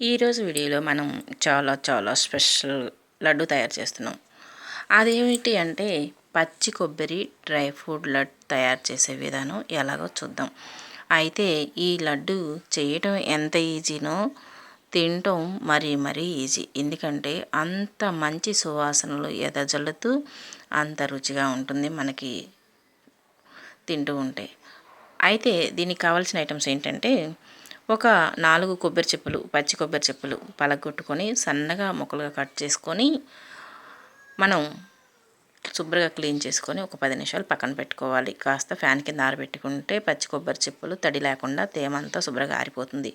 ఈరోజు వీడియోలో మనం చాలా చాలా స్పెషల్ లడ్డు తయారు చేస్తున్నాం. అదేమిటి అంటే పచ్చి కొబ్బరి డ్రై ఫ్రూట్ లడ్డు తయారు చేసే విధానం ఎలాగో చూద్దాం. అయితే ఈ లడ్డు చేయటం ఎంత ఈజీనో తినటం మరీ మరీ ఈజీ. ఎందుకంటే అంత మంచి సువాసనలు ఎదజల్లుతూ అంత రుచిగా ఉంటుంది మనకి తింటూ ఉంటే. అయితే దీనికి కావాల్సిన ఐటమ్స్ ఏంటంటే ఒక నాలుగు కొబ్బరి చెప్పులు పచ్చి కొబ్బరి చెప్పులు పలగొట్టుకొని సన్నగా ముక్కలుగా కట్ చేసుకొని మనం శుభ్రంగా క్లీన్ చేసుకొని ఒక పది నిమిషాలు పక్కన పెట్టుకోవాలి. కాస్త ఫ్యాన్ కింద ఆరబెట్టుకుంటే పచ్చి కొబ్బరి చెప్పులు తడి లేకుండా తేమంతా శుభ్రంగా ఆరిపోతుంది.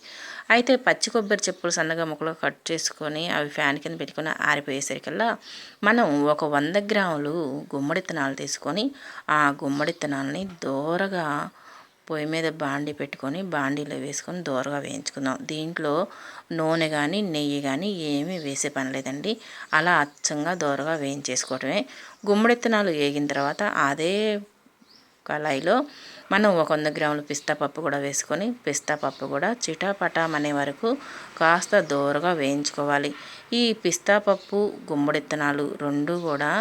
అయితే పచ్చి కొబ్బరి చెప్పులు సన్నగా ముక్కలుగా కట్ చేసుకొని అవి ఫ్యాన్ కింద పెట్టుకొని ఆరిపోయేసరికల్లా మనం ఒక వంద గ్రాములు గుమ్మడిత్తనాలు తీసుకొని ఆ గుమ్మడిత్తనాలని దూరగా పొయ్యి మీద బాండి పెట్టుకొని బాండీలో వేసుకొని దోరగా వేయించుకుందాం. దీంట్లో నూనె కానీ నెయ్యి కానీ ఏమీ వేసే పని లేదండి. అలా అచ్చంగా దోరగా వేయించేసుకోవటమే. గుమ్మడిత్తనాలు వేగిన తర్వాత అదే కళాయిలో మనం ఒక వంద గ్రాముల పిస్తా పప్పు కూడా వేసుకొని పిస్తా పప్పు కూడా చిటాపటాం అనే వరకు కాస్త దూరగా వేయించుకోవాలి. ఈ పిస్తా పప్పు గుమ్మడిత్తనాలు రెండు కూడా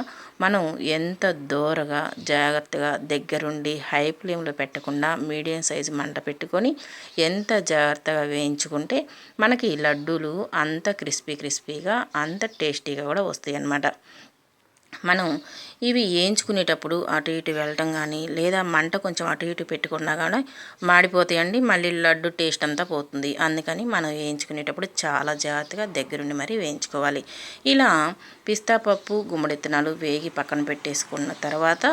మనం ఎంత దూరగా జాగ్రత్తగా దగ్గరుండి హై ఫ్లేమ్లో పెట్టకుండా మీడియం సైజు మంట పెట్టుకొని ఎంత జాగ్రత్తగా వేయించుకుంటే మనకి లడ్డూలు అంత క్రిస్పీ క్రిస్పీగా అంత టేస్టీగా కూడా వస్తాయి అన్నమాట మనం ఇవి వేయించుకునేటప్పుడు అటు ఇటు వెళ్ళటం కానీ లేదా మంట కొంచెం అటు ఇటు పెట్టుకున్నా కానీ మాడిపోతాయండి. మళ్ళీ లడ్డు టేస్ట్ అంతా పోతుంది. అందుకని మనం వేయించుకునేటప్పుడు చాలా జాగ్రత్తగా దగ్గరుండి మరీ వేయించుకోవాలి. ఇలా పిస్తా పప్పు గుమ్మడిత్తనాలు వేగి పక్కన పెట్టేసుకున్న తర్వాత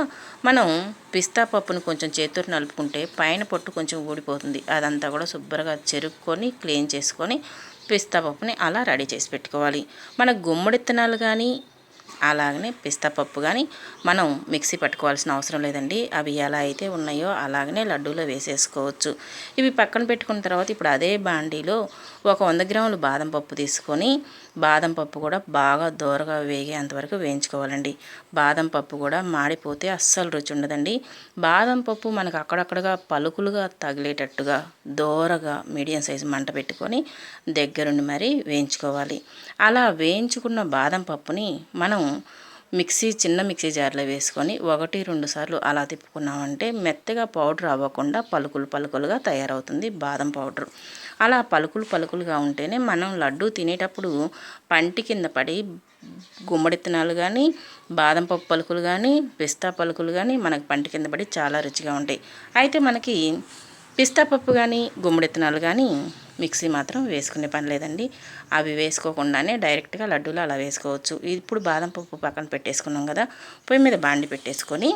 మనం పిస్తా పప్పును కొంచెం చేతులు నలుపుకుంటే పైన పొట్టు కొంచెం ఊడిపోతుంది. అదంతా కూడా శుభ్రంగా చెరుక్కొని క్లీన్ చేసుకొని పిస్తా పప్పుని అలా రెడీ చేసి పెట్టుకోవాలి. మన గుమ్మడిత్తనాలు కానీ అలాగనే పిస్తా పప్పు కానీ మనం మిక్సీ పట్టుకోవాల్సిన అవసరం లేదండి. అవి ఎలా అయితే ఉన్నాయో అలాగనే లడ్డూలో వేసేసుకోవచ్చు. ఇవి పక్కన పెట్టుకున్న తర్వాత ఇప్పుడు అదే బాండీలో ఒక వంద గ్రాములు బాదం పప్పు తీసుకొని బాదం పప్పు కూడా బాగా దూరగా వేగేంతవరకు వేయించుకోవాలండి. బాదం పప్పు కూడా మాడిపోతే అస్సలు రుచి ఉండదండి. బాదం పప్పు మనకు అక్కడక్కడగా పలుకులుగా తగిలేటట్టుగా దూరగా మీడియం సైజు మంట పెట్టుకొని దగ్గరుండి మరీ వేయించుకోవాలి. అలా వేయించుకున్న బాదం పప్పుని మనం మిక్సీ చిన్న మిక్సీ జార్లో వేసుకొని ఒకటి రెండు సార్లు అలా తిప్పుకున్నామంటే మెత్తగా పౌడర్ అవ్వకుండా పలుకులు పలుకులుగా తయారవుతుంది బాదం పౌడర్. అలా పలుకులు పలుకులుగా ఉంటేనే మనం లడ్డు తినేటప్పుడు పంటి కింద పడి గుమ్మడిత్తనాలు కానీ బాదం పప్పు పలుకులు కానీ పిస్తా పలుకులు కానీ మనకు పంటి కింద పడి చాలా రుచిగా ఉంటాయి. అయితే మనకి పిస్తా పప్పు కానీ గుమ్మడిత్తనాలు కానీ మిక్సీ మాత్రం వేసుకునే పని లేదండి. అవి వేసుకోకుండానే డైరెక్ట్గా లడ్డూలు అలా వేసుకోవచ్చు. ఇప్పుడు బాదం పప్పు పక్కన పెట్టేసుకున్నాం కదా పొయ్యి మీద బాండి పెట్టేసుకొని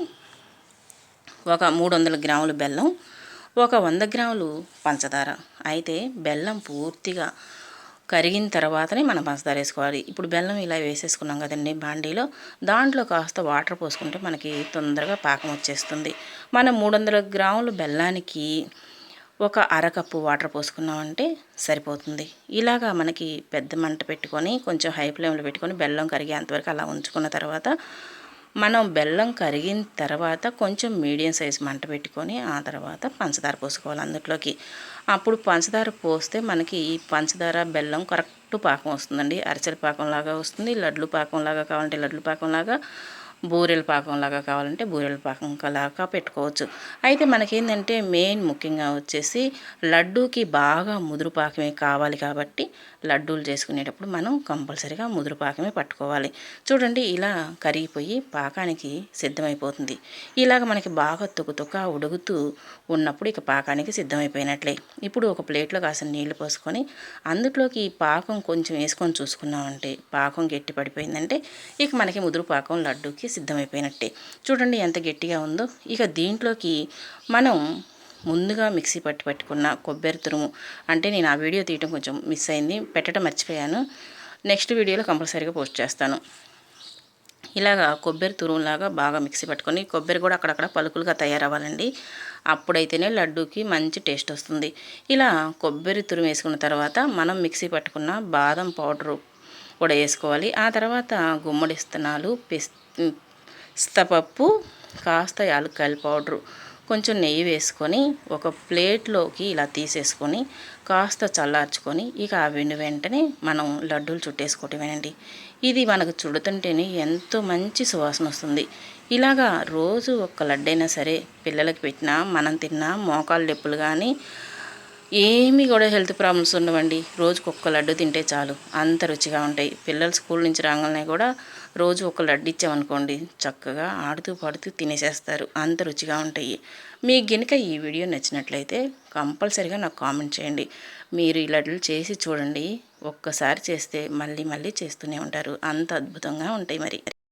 ఒక మూడు వందల గ్రాములు బెల్లం ఒక వంద గ్రాములు పంచదార. అయితే బెల్లం పూర్తిగా కరిగిన తర్వాతనే మనం పంచదార వేసుకోవాలి. ఇప్పుడు బెల్లం ఇలా వేసేసుకున్నాం కదండి బాండీలో దాంట్లో కాస్త వాటర్ పోసుకుంటే మనకి తొందరగా పాకం వచ్చేస్తుంది. మనం మూడు వందల గ్రాములు బెల్లానికి ఒక అరకప్పు వాటర్ పోసుకున్నామంటే సరిపోతుంది. ఇలాగా మనకి పెద్ద మంట పెట్టుకొని కొంచెం హై ఫ్లేమ్లో పెట్టుకొని బెల్లం కరిగేంతవరకు అలా ఉంచుకున్న తర్వాత మనం బెల్లం కరిగిన తర్వాత కొంచెం మీడియం సైజ్ మంట పెట్టుకొని ఆ తర్వాత పంచదార పోసుకోవాలి అందులోకి అప్పుడు పంచదార పోస్తే మనకి ఈ పంచదార బెల్లం కరెక్ట్ పాకం వస్తుందండి. అరచల పాకంలాగా వస్తుంది లడ్లు పాకంలాగా కావాలంటే లడ్లు పాకంలాగా బూరెల పాకంలాగా కావాలంటే బూరెల పాకంలాగా పెట్టుకోవచ్చు. అయితే మనకేంటంటే మెయిన్ ముఖ్యంగా వచ్చేసి లడ్డూకి బాగా ముదురు పాకమే కావాలి కాబట్టి లడ్డూలు చేసుకునేటప్పుడు మనం కంపల్సరీగా ముదురు పాకమే పట్టుకోవాలి. చూడండి ఇలా కరిగిపోయి పాకానికి సిద్ధమైపోతుంది. ఇలాగ మనకి బాగా తొక్కుతొక్క ఉడుగుతూ ఉన్నప్పుడు ఇక పాకానికి సిద్ధమైపోయినట్లే. ఇప్పుడు ఒక ప్లేట్లో కాసిన నీళ్ళు పోసుకొని అందులోకి పాకం కొంచెం వేసుకొని చూసుకున్నామంటే పాకం గట్టి పడిపోయిందంటే ఇక మనకి ముదురు పాకం లడ్డూకి సిద్ధమైపోయినట్టే. చూడండి ఎంత గట్టిగా ఉందో. ఇక దీంట్లోకి మనం ముందుగా మిక్సీ పట్టి పెట్టుకున్న కొబ్బరి తురుము. అంటే నేను ఆ వీడియో తీయటం కొంచెం మిస్ అయింది. పెట్టడం మర్చిపోయాను. నెక్స్ట్ వీడియోలో కంపల్సరీగా పోస్ట్ చేస్తాను. ఇలాగా కొబ్బరి తురుములాగా బాగా మిక్సీ పట్టుకొని కొబ్బరి కూడా అక్కడక్కడ పలుకులుగా తయారవ్వాలండి. అప్పుడైతేనే లడ్డూకి మంచి టేస్ట్ వస్తుంది. ఇలా కొబ్బరి తురుము వేసుకున్న తర్వాత మనం మిక్సీ పట్టుకున్న బాదం పౌడరు కూడా వేసుకోవాలి. ఆ తర్వాత గుమ్మడి ఇస్తనాలు పిస్తపప్పు కాస్త యాలక్కాయల పౌడరు కొంచెం నెయ్యి వేసుకొని ఒక ప్లేట్లోకి ఇలా తీసేసుకొని కాస్త చల్లార్చుకొని ఇక ఆ వెండి వెంటనే మనం లడ్డూలు చుట్టేసుకోవటమేనండి. ఇది మనకు చుడుతుంటేనే ఎంతో మంచి సువాసన వస్తుంది. ఇలాగా రోజు ఒక్క లడ్డైనా సరే పిల్లలకి పెట్టినా మనం తిన్నా మోకాళ్ళ నొప్పులు కానీ ఏమీ కూడా హెల్త్ ప్రాబ్లమ్స్ ఉండవండి. రోజుకు ఒక్క లడ్డు తింటే చాలు. అంత రుచిగా ఉంటాయి. పిల్లలు స్కూల్ నుంచి రాగానే కూడా రోజు ఒక లడ్డు ఇచ్చామనుకోండి చక్కగా ఆడుతూ పాడుతూ తినేసేస్తారు. అంత రుచిగా ఉంటాయి. మీకు గనుక ఈ వీడియో నచ్చినట్లయితే కంపల్సరిగా నాకు కామెంట్ చేయండి. మీరు ఈ లడ్డులు చేసి చూడండి. ఒక్కసారి చేస్తే మళ్ళీ మళ్ళీ చేస్తూనే ఉంటారు. అంత అద్భుతంగా ఉంటాయి మరి.